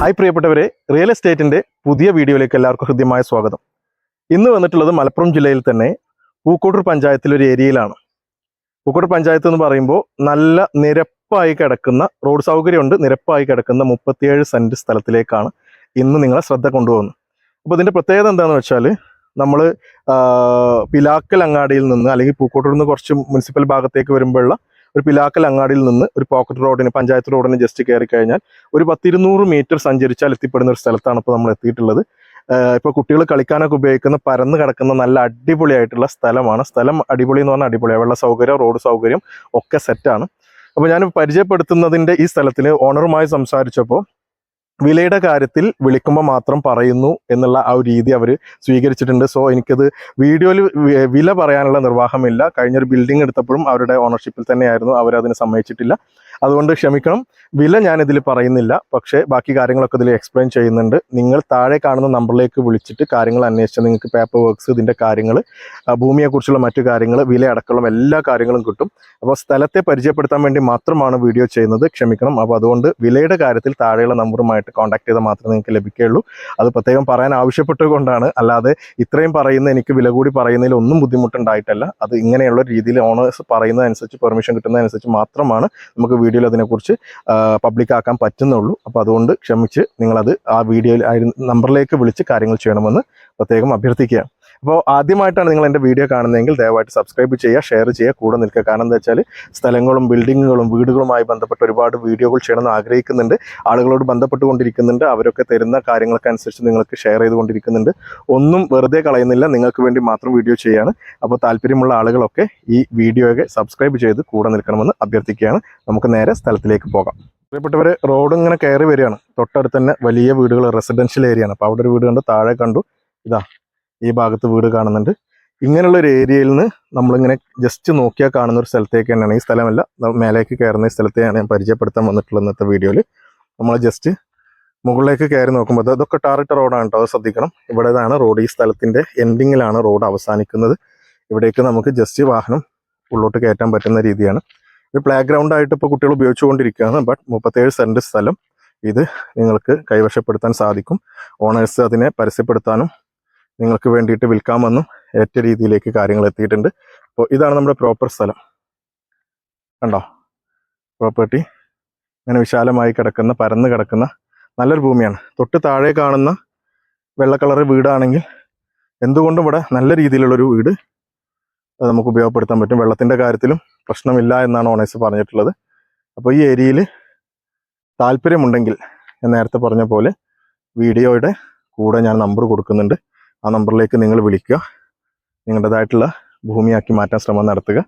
Hi പ്രിയപ്പെട്ടവരെ real എസ്റ്റേറ്റിന്റെ പുതിയ വീഡിയോയിലേക്ക് എല്ലാവർക്കും ഹൃദ്യമായ സ്വാഗതം. ഇന്ന് വന്നിട്ടുള്ളത് മലപ്പുറം ജില്ലയിൽ തന്നെ പൂക്കോട്ടൂർ പഞ്ചായത്തിലെ ഒരു ഏരിയയിലാണ്. പൂക്കോട്ടൂർ പഞ്ചായത്ത് എന്ന് പറയുമ്പോൾ നല്ല നിരപ്പായി കിടക്കുന്ന റോഡ് സൗകര്യമുണ്ട് നിരപ്പായി കിടക്കുന്ന മുപ്പത്തിയേഴ് സെന്റ് സ്ഥലത്തിലേക്കാണ് ഇന്ന് നിങ്ങളെ ശ്രദ്ധ കൊണ്ടുപോകുന്നത്. അപ്പോൾ ഇതിന്റെ പ്രത്യേകത എന്താണെന്ന് വെച്ചാൽ നമ്മൾ പിലാക്കൽ അങ്ങാടിയിൽ നിന്ന് അല്ലെങ്കിൽ പൂക്കോട്ടൂർ നിന്ന് കുറച്ച് മുനിസിപ്പൽ ഭാഗത്തേക്ക് വരുമ്പോഴുള്ള ഒരു പിലാക്കൽ അങ്ങാടിയിൽ നിന്ന് ഒരു പോക്കറ്റ് റോഡിന് പഞ്ചായത്ത് റോഡിന് ജസ്റ്റ് കയറി കഴിഞ്ഞാൽ ഒരു പത്തിരുന്നൂറ് മീറ്റർ സഞ്ചരിച്ചാൽ എത്തിപ്പെടുന്ന ഒരു സ്ഥലത്താണ് ഇപ്പോൾ നമ്മൾ എത്തിയിട്ടുള്ളത്. ഇപ്പോൾ കുട്ടികൾ കളിക്കാനൊക്കെ ഉപയോഗിക്കുന്ന പരന്ന് കിടക്കുന്ന നല്ല അടിപൊളിയായിട്ടുള്ള സ്ഥലമാണ്. സ്ഥലം അടിപൊളി എന്ന് പറഞ്ഞാൽ അടിപൊളിയാണ് വെള്ള സൗകര്യം റോഡ് സൗകര്യം ഒക്കെ സെറ്റാണ് അപ്പോൾ ഞാൻ പരിചയപ്പെടുത്തുന്നതിന്റെ ഈ സ്ഥലത്തിൽ ഓണറുമായി സംസാരിച്ചപ്പോൾ വിലയുടെ കാര്യത്തിൽ വിളിക്കുമ്പോൾ മാത്രം പറയുന്നു എന്നുള്ള ആ ഒരു രീതി അവർ സ്വീകരിച്ചിട്ടുണ്ട്. സോ എനിക്കത് വീഡിയോയിൽ വില പറയാനുള്ള നിർവാഹമില്ല. കഴിഞ്ഞൊരു ബിൽഡിംഗ് എടുത്തപ്പോഴും അവരുടെ ഓണർഷിപ്പിൽ തന്നെയായിരുന്നു. അവരതിന് സമ്മതിച്ചിട്ടില്ല. അതുകൊണ്ട് ക്ഷമിക്കണം. വില ഞാൻ ഇതിൽ പറയുന്നില്ല. പക്ഷേ ബാക്കി കാര്യങ്ങളൊക്കെ ഇതിൽ എക്സ്പ്ലെയിൻ ചെയ്യുന്നുണ്ട്. നിങ്ങൾ താഴെ കാണുന്ന നമ്പറിലേക്ക് വിളിച്ചിട്ട് കാര്യങ്ങൾ അന്വേഷിച്ച് നിങ്ങൾക്ക് പേപ്പർ വർക്ക്സ് ഇതിന്റെ കാര്യങ്ങൾ ഭൂമിയെക്കുറിച്ചുള്ള മറ്റു കാര്യങ്ങൾ വില അടക്കമുള്ള എല്ലാ കാര്യങ്ങളും കിട്ടും. അപ്പോൾ സ്ഥലത്തെ പരിചയപ്പെടുത്താൻ വേണ്ടി മാത്രമാണ് വീഡിയോ ചെയ്യുന്നത്. ക്ഷമിക്കണം. അപ്പോൾ അതുകൊണ്ട് വിലയുടെ കാര്യത്തിൽ താഴെയുള്ള നമ്പറുമായിട്ട് കോൺടാക്ട് ചെയ്താൽ മാത്രമേ നിങ്ങൾക്ക് ലഭിക്കുകയുള്ളൂ. അത് പ്രത്യേകം പറയാൻ ആവശ്യപ്പെട്ടുകൊണ്ടാണ് അല്ലാതെ ഇത്രയും പറയുന്ന എനിക്ക് വില കൂടി പറയുന്നതിൽ ഒന്നും ബുദ്ധിമുട്ടുണ്ടായിട്ടല്ല. അത് ഇങ്ങനെയുള്ള രീതിയിൽ ഓണേഴ്സ് പറയുന്നതനുസരിച്ച് പെർമിഷൻ കിട്ടുന്നതനുസരിച്ച് മാത്രമാണ് നമുക്ക് വീഡിയോയിൽ അതിനെക്കുറിച്ച് പബ്ലിക്കാക്കാൻ പറ്റുന്നുള്ളൂ. അപ്പോൾ അതുകൊണ്ട് ക്ഷമിച്ച് നിങ്ങളത് ആ വീഡിയോയിൽ നമ്പറിലേക്ക് വിളിച്ച് കാര്യങ്ങൾ ചെയ്യണമെന്ന് പ്രത്യേകം അഭ്യർത്ഥിക്കുകയാണ്. അപ്പോൾ ആദ്യമായിട്ടാണ് നിങ്ങൾ എന്റെ വീഡിയോ കാണുന്നതെങ്കിൽ ദയവായിട്ട് സബ്സ്ക്രൈബ് ചെയ്യുക ഷെയർ ചെയ്യുക കൂടെ നിൽക്കുക. കാരണം എന്താ വെച്ചാൽ സ്ഥലങ്ങളും ബിൽഡിങ്ങുകളും വീടുകളുമായി ബന്ധപ്പെട്ട് ഒരുപാട് വീഡിയോകൾ ചെയ്യണമെന്ന് ആഗ്രഹിക്കുന്നുണ്ട്. ആളുകളോട് ബന്ധപ്പെട്ടുകൊണ്ടിരിക്കുന്നുണ്ട്. അവരൊക്കെ തരുന്ന കാര്യങ്ങൾക്ക് അനുസരിച്ച് നിങ്ങൾക്ക് ഷെയർ ചെയ്തുകൊണ്ടിരിക്കുന്നുണ്ട്. ഒന്നും വെറുതെ കളയുന്നില്ല. നിങ്ങൾക്ക് വേണ്ടി മാത്രം വീഡിയോ ചെയ്യാണ് അപ്പോൾ താല്പര്യമുള്ള ആളുകളൊക്കെ ഈ വീഡിയോയൊക്കെ സബ്സ്ക്രൈബ് ചെയ്ത് കൂടെ നിൽക്കണമെന്ന് അഭ്യർത്ഥിക്കുകയാണ്. നമുക്ക് നേരെ സ്ഥലത്തിലേക്ക് പോകാം. പ്രിയപ്പെട്ടവർ റോഡ് ഇങ്ങനെ കയറി വരികയാണ്. തൊട്ടടുത്ത് തന്നെ വലിയ വീടുകൾ റെസിഡൻഷ്യൽ ഏരിയ ആണ്. അപ്പോൾ അവിടെ ഒരു വീട് കണ്ട് താഴെ കണ്ടു. ഇതാ ഈ ഭാഗത്ത് വീട് കാണുന്നുണ്ട്. ഇങ്ങനെയുള്ള ഒരു ഏരിയയിൽ നിന്ന് നമ്മളിങ്ങനെ ജസ്റ്റ് നോക്കിയാൽ കാണുന്ന ഒരു സ്ഥലത്തേക്ക് തന്നെയാണ്. ഈ സ്ഥലമല്ല മേലേക്ക് കയറുന്ന ഈ സ്ഥലത്തെയാണ് ഞാൻ പരിചയപ്പെടുത്താൻ വന്നിട്ടുള്ളത് ഇന്നത്തെ വീഡിയോയിൽ നമ്മൾ ജസ്റ്റ് മുകളിലേക്ക് കയറി നോക്കുമ്പോൾ അതൊക്കെ ടാറിട്ട റോഡാണ് കേട്ടോ അത് ശ്രദ്ധിക്കണം. ഇവിടേതാണ് റോഡ്. ഈ സ്ഥലത്തിന്റെ എൻഡിങ്ങിലാണ് റോഡ് അവസാനിക്കുന്നത്. ഇവിടേക്ക് നമുക്ക് ജസ്റ്റ് വാഹനം ഉള്ളോട്ട് കയറ്റാൻ പറ്റുന്ന രീതിയാണ്. ഇത് പ്ലേ ഗ്രൗണ്ട് ആയിട്ട് ഇപ്പോൾ കുട്ടികൾ ഉപയോഗിച്ചുകൊണ്ടിരിക്കുകയാണ് ബട്ട് മുപ്പത്തേഴ് സെന്റ് സ്ഥലം ഇത് നിങ്ങൾക്ക് കൈവശപ്പെടുത്താൻ സാധിക്കും. ഓണേഴ്സ് അതിനെ പരസ്യപ്പെടുത്താനും നിങ്ങൾക്ക് വേണ്ടിയിട്ട് വിൽക്കാമെന്നും ഏറ്റ രീതിയിലേക്ക് കാര്യങ്ങൾ എത്തിയിട്ടുണ്ട്. അപ്പോൾ ഇതാണ് നമ്മുടെ പ്രോപ്പർ സ്ഥലം. കണ്ടോ? പ്രോപ്പർട്ടി ഇങ്ങനെ വിശാലമായി കിടക്കുന്ന പരന്ന് കിടക്കുന്ന നല്ലൊരു ഭൂമിയാണ്. തൊട്ട് താഴെ കാണുന്ന വെള്ള കളർ വീടാണെങ്കിൽ എന്തുകൊണ്ടും ഇവിടെ നല്ല രീതിയിലുള്ളൊരു വീട് നമുക്ക് ഉപയോഗപ്പെടുത്താൻ പറ്റും. വെള്ളത്തിന്റെ കാര്യത്തിലും പ്രശ്നമില്ല എന്നാണ് ഓണേഴ്സ് പറഞ്ഞിട്ടുള്ളത്. അപ്പോൾ ഈ ഏരിയയിൽ താല്പര്യമുണ്ടെങ്കിൽ ഞാൻ നേരത്തെ പറഞ്ഞ പോലെ വീഡിയോയുടെ കൂടെ ഞാൻ നമ്പർ കൊടുക്കുന്നുണ്ട്. ആ നമ്പറിലേക്ക് നിങ്ങൾ വിളിക്കുക. നിങ്ങളുടേതായിട്ടുള്ള ഭൂമിയാക്കി മാറ്റാൻ ശ്രമം നടത്തുക.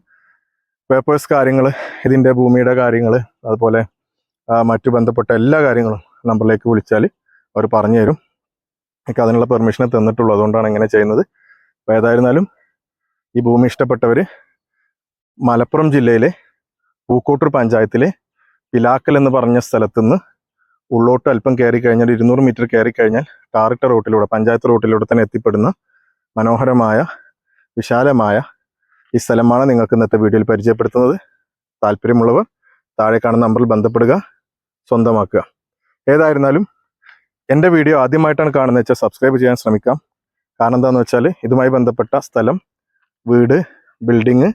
പേപ്പേഴ്സ് കാര്യങ്ങൾ ഇതിന്റെ ഭൂമിയുടെ കാര്യങ്ങൾ അതുപോലെ മറ്റു ബന്ധപ്പെട്ട എല്ലാ കാര്യങ്ങളും നമ്പറിലേക്ക് വിളിച്ചാൽ അവർ പറഞ്ഞു തരും. എനിക്ക് അതിനുള്ള പെർമിഷൻ തന്നിട്ടുള്ളൂ. അതുകൊണ്ടാണ് ഇങ്ങനെ ചെയ്യുന്നത്. അപ്പോൾ ഏതായിരുന്നാലും ഈ ഭൂമി ഇഷ്ടപ്പെട്ടവർ മലപ്പുറം ജില്ലയിലെ പൂക്കോട്ടൂർ പഞ്ചായത്തിലെ പിലാക്കൽ എന്ന് പറഞ്ഞ സ്ഥലത്തുനിന്ന് ഉള്ളോട്ട് അല്പം കയറി കഴിഞ്ഞാൽ ഇരുന്നൂറ് മീറ്റർ കയറി കഴിഞ്ഞാൽ ടാറിട്ട റൂട്ടിലൂടെ പഞ്ചായത്ത് റൂട്ടിലൂടെ തന്നെ എത്തിപ്പെടുന്ന മനോഹരമായ വിശാലമായ ഈ സ്ഥലമാണ് നിങ്ങൾക്ക് ഇന്നത്തെ വീഡിയോയിൽ പരിചയപ്പെടുത്തുന്നത്. താല്പര്യമുള്ളവർ താഴെ കാണുന്ന നമ്പറിൽ ബന്ധപ്പെടുക സ്വന്തമാക്കുക. ഏതായിരുന്നാലും എന്റെ വീഡിയോ ആദ്യമായിട്ടാണ് കാണുന്നത് വെച്ചാൽ സബ്സ്ക്രൈബ് ചെയ്യാൻ ശ്രമിക്കാം. കാരണം എന്താണെന്ന് വെച്ചാൽ ഇതുമായി ബന്ധപ്പെട്ട സ്ഥലം വീട് ബിൽഡിങ്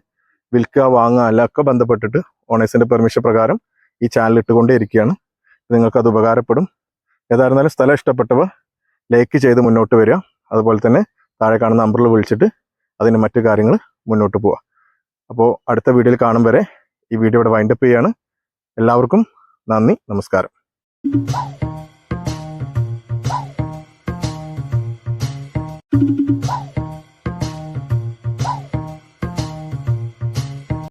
വിൽക്കുക വാങ്ങുക എല്ലാം ഒക്കെ ബന്ധപ്പെട്ടിട്ട് ഓണേഴ്സിന്റെ പെർമിഷൻ പ്രകാരം ഈ ചാനൽ ഇട്ടുകൊണ്ടേ ഇരിക്കുകയാണ്. നിങ്ങൾക്കത് ഉപകാരപ്പെടും. ഏതായിരുന്നാലും സ്ഥലം ഇഷ്ടപ്പെട്ടവ ലൈക്ക് ചെയ്ത് മുന്നോട്ട് വരിക. അതുപോലെ തന്നെ താഴെ കാണുന്ന നമ്പറിൽ വിളിച്ചിട്ട് അതിന് മറ്റു കാര്യങ്ങൾ മുന്നോട്ട് പോവുക. അപ്പോൾ അടുത്ത വീഡിയോയിൽ കാണും വരെ ഈ വീഡിയോ ഇവിടെ വൈൻഡപ്പ് ചെയ്യാണ് എല്ലാവർക്കും നന്ദി നമസ്കാരം.